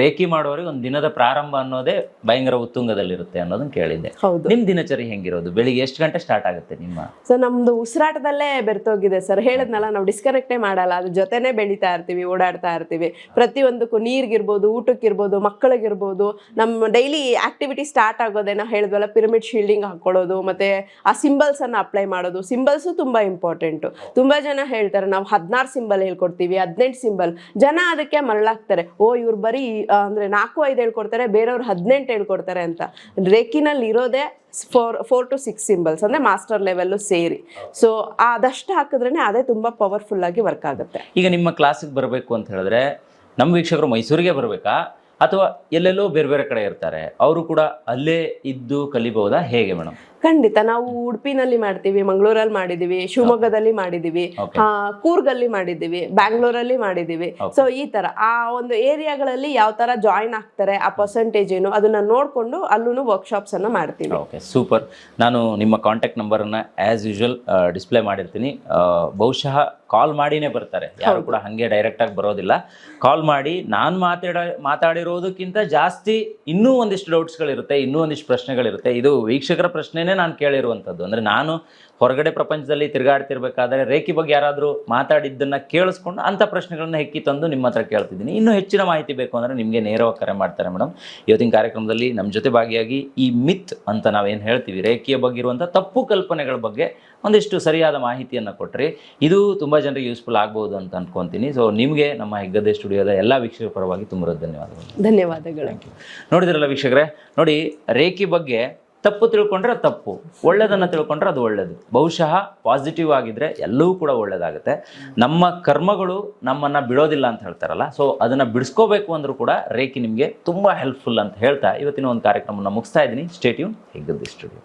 ರೇಖಿ ಮಾಡೋರಿಗೆ ಒಂದು ದಿನದ ಪ್ರಾರಂಭ ಅನ್ನೋದೇ ಭಯಂಕರ ಉತ್ತುಂಗದಲ್ಲಿರುತ್ತೆ ಅನ್ನೋದನ್ನ ಕೇಳಿದ್ದೆ.
ಹೌದು.
ನಿಮ್ಮ ದಿನಚರಿ ಹೆಂಗಿರೋದು? ಬೆಳಿಗ್ಗೆ ಎಷ್ಟು ಗಂಟೆ ಸ್ಟಾರ್ಟ್ ಆಗುತ್ತೆ ನಿಮ್ಮ?
ಸೊ ನಮ್ದು ಉಸಿರಾಟದಲ್ಲೇ ಬೆರ್ತೋಗಿದೆ ಸರ್. ಹೇಳಿದ್ನಲ್ಲ ನಾವು ಡಿಸ್ಕನೆಕ್ಟೇ ಮಾಡಲ್ಲ. ಅದ್ರ ಜೊತೆನೆ ಬೆಳಿ ನಡೀತಾ ಇರ್ತೀವಿ, ಓಡಾಡ್ತಾ ಇರ್ತೀವಿ. ಪ್ರತಿಯೊಂದಕ್ಕೂ ನೀರಿಗಿರ್ಬೋದು, ಊಟಕ್ಕಿರ್ಬೋದು, ಮಕ್ಕಳಿಗಿರ್ಬೋದು ನಮ್ಮ ಡೈಲಿ ಆಕ್ಟಿವಿಟಿ ಸ್ಟಾರ್ಟ್ ಆಗೋದೇನೋ ಹೇಳಿದ್ವಲ್ಲ ಪಿರಮಿಡ್ ಶೀಲ್ಡಿಂಗ್ ಹಾಕೊಳ್ಳೋದು, ಮತ್ತೆ ಆ ಸಿಂಬಲ್ಸ್ ಅನ್ನ ಅಪ್ಲೈ ಮಾಡೋದು. ಸಿಂಬಲ್ಸು ತುಂಬಾ ಇಂಪಾರ್ಟೆಂಟು ತುಂಬಾ ಜನ ಹೇಳ್ತಾರೆ, ನಾವು ಹದಿನಾರು ಸಿಂಬಲ್ ಹೇಳ್ಕೊಡ್ತೀವಿ, ಹದಿನೆಂಟು ಸಿಂಬಲ್ ಜನ ಅದಕ್ಕೆ ಮರಳಾಗ್ತಾರೆ ಓ, ಇವ್ರು ಬರೀ ಅಂದ್ರೆ ನಾಲ್ಕು, ಐದು ಹೇಳ್ಕೊಡ್ತಾರೆ, ಬೇರೆಯವ್ರು ಹದಿನೆಂಟು ಹೇಳ್ಕೊಡ್ತಾರೆ ಅಂತ. ರೇಕಿನಲ್ಲಿ ಇರೋದೇ four four two six symbols ಅಂದ್ರೆ ಮಾಸ್ಟರ್ ಲೆವೆಲ್ಲು ಸೇರಿ. ಸೊ ಅದಷ್ಟು ಹಾಕಿದ್ರೇನೆ ಅದೇ ತುಂಬಾ ಪವರ್ಫುಲ್ ಆಗಿ ವರ್ಕ್ ಆಗುತ್ತೆ.
ಈಗ ನಿಮ್ಮ ಕ್ಲಾಸಿಗೆ ಬರಬೇಕು ಅಂತ ಹೇಳಿದ್ರೆ ನಮ್ಮ ವೀಕ್ಷಕರು ಮೈಸೂರಿಗೆ ಬರಬೇಕಾ? ಅಥವಾ ಎಲ್ಲೆಲ್ಲೋ ಬೇರೆ ಬೇರೆ ಕಡೆ ಇರ್ತಾರೆ, ಅವರು ಕೂಡ ಅಲ್ಲೇ ಇದ್ದು ಕಲಿಬಹುದಾ? ಹೇಗೆ ಮೇಡಮ್
ಖಂಡಿತ ನಾವು ಉಡುಪಿನಲ್ಲಿ ಮಾಡ್ತೀವಿ ಮಂಗಳೂರಲ್ಲಿ ಮಾಡಿದೀವಿ ಶಿವಮೊಗ್ಗದಲ್ಲಿ ಮಾಡಿದೀವಿ
ಕೂರ್ಗ್
ಅಲ್ಲಿ ಕೂರ್ಗಲ್ಲಿ ಮಾಡಿದೀವಿ ಬ್ಯಾಂಗ್ಳೂರಲ್ಲಿ ಮಾಡಿದೀವಿ. ಸೊ ಈ ತರ ಆ ಒಂದು ಏರಿಯಾಗಳಲ್ಲಿ ಯಾವ ತರ ಜಾಯಿನ್ ಆಗ್ತಾರೆ ಆ ಪರ್ಸೆಂಟೇಜ್ ಏನು ಅದನ್ನ ನೋಡ್ಕೊಂಡು ಅಲ್ಲೂ ವರ್ಕ್ಶಾಪ್ಸ್ ಅನ್ನ ಮಾಡ್ತೀವಿ.
ಓಕೆ ಸೂಪರ್ ನಾನು ನಿಮ್ಮ ಕಾಂಟ್ಯಾಕ್ಟ್ ನಂಬರ್ ಅನ್ನ ಆಸ್ ಯೂಶುವಲ್ ಡಿಸ್ಪ್ಲೇ ಮಾಡಿರ್ತೀನಿ. ಬಹುಶಃ ಕಾಲ್ ಮಾಡಿನೇ ಬರ್ತಾರೆ. ಯಾರು ಕೂಡ ಹಂಗೆ ಡೈರೆಕ್ಟ್ ಆಗಿ ಬರೋದಿಲ್ಲ. ಕಾಲ್ ಮಾಡಿ ನಾನು ಮಾತಾಡ ಮಾತಾಡಿರೋದಕ್ಕಿಂತ ಜಾಸ್ತಿ ಇನ್ನೂ ಒಂದಿಷ್ಟು ಡೌಟ್ಸ್ಗಳಿರುತ್ತೆ ಇನ್ನೂ ಒಂದಿಷ್ಟು ಪ್ರಶ್ನೆಗಳಿರುತ್ತೆ. ಇದು ವೀಕ್ಷಕರ ಪ್ರಶ್ನೆನೇ ನಾನು ಕೇಳಿರುವಂಥದ್ದು. ಅಂದರೆ ನಾನು ಹೊರಗಡೆ ಪ್ರಪಂಚದಲ್ಲಿ ತಿರುಗಾಡ್ತಿರ್ಬೇಕಾದ್ರೆ ರೇಖಿ ಬಗ್ಗೆ ಯಾರಾದರೂ ಮಾತಾಡಿದ್ದನ್ನು ಕೇಳಿಸ್ಕೊಂಡು ಅಂಥ ಪ್ರಶ್ನೆಗಳನ್ನ ಹೆಕ್ಕಿ ತಂದು ನಿಮ್ಮ ಹತ್ರ ಕೇಳ್ತಿದ್ದೀನಿ. ಇನ್ನೂ ಹೆಚ್ಚಿನ ಮಾಹಿತಿ ಬೇಕು ಅಂದರೆ ನಿಮಗೆ ನೇರವಾಗಿ ಕರೆ ಮಾಡ್ತಾರೆ ಮೇಡಮ್ ಇವತ್ತಿನ ಕಾರ್ಯಕ್ರಮದಲ್ಲಿ ನಮ್ಮ ಜೊತೆ ಭಾಗಿಯಾಗಿ ಈ ಮಿತ್ ಅಂತ ನಾವೇನು ಹೇಳ್ತೀವಿ ರೇಖೆಯ ಬಗ್ಗೆ ಇರುವಂಥ ತಪ್ಪು ಕಲ್ಪನೆಗಳ ಬಗ್ಗೆ ಒಂದಿಷ್ಟು ಸರಿಯಾದ ಮಾಹಿತಿಯನ್ನು ಕೊಟ್ಟರೆ ಇದು ತುಂಬ ಜನರಿಗೆ ಯೂಸ್ಫುಲ್ ಆಗ್ಬೋದು ಅಂತ ಅಂದ್ಕೊತೀನಿ ಸೊ ನಿಮಗೆ ನಮ್ಮ ಹೆಗ್ಗದೆ ಸ್ಟುಡಿಯೋದ ಎಲ್ಲ ವೀಕ್ಷಕರ ಪರವಾಗಿ ತುಂಬ ಧನ್ಯವಾದಗಳು.
ಧನ್ಯವಾದಗಳು.
ನೋಡಿದ್ರಲ್ಲ ವೀಕ್ಷಕರೇ ನೋಡಿ ರೇಖೆ ಬಗ್ಗೆ ತಪ್ಪು ತಿಳ್ಕೊಂಡ್ರೆ ತಪ್ಪು ಒಳ್ಳೆಯದನ್ನು ತಿಳ್ಕೊಂಡ್ರೆ ಅದು ಒಳ್ಳೆಯದು ಬಹುಶಃ ಪಾಸಿಟಿವ್ ಆಗಿದ್ರೆ ಎಲ್ಲವೂ ಕೂಡ ಒಳ್ಳೆಯದಾಗುತ್ತೆ ನಮ್ಮ ಕರ್ಮಗಳು ನಮ್ಮನ್ನು ಬಿಡೋದಿಲ್ಲ ಅಂತ ಹೇಳ್ತಾರಲ್ಲ ಸೊ ಅದನ್ನು ಬಿಡಿಸ್ಕೋಬೇಕು ಅಂದರೂ ಕೂಡ ರೇಖೆ ನಿಮಗೆ ತುಂಬ ಹೆಲ್ಪ್ಫುಲ್ ಅಂತ ಹೇಳ್ತಾ ಇವತ್ತಿನ ಒಂದು ಕಾರ್ಯಕ್ರಮವನ್ನು ಮುಗಿಸ್ತಾ ಇದ್ದೀನಿ. Stay tuned ಹೆಗ್ಗದ್ದು studio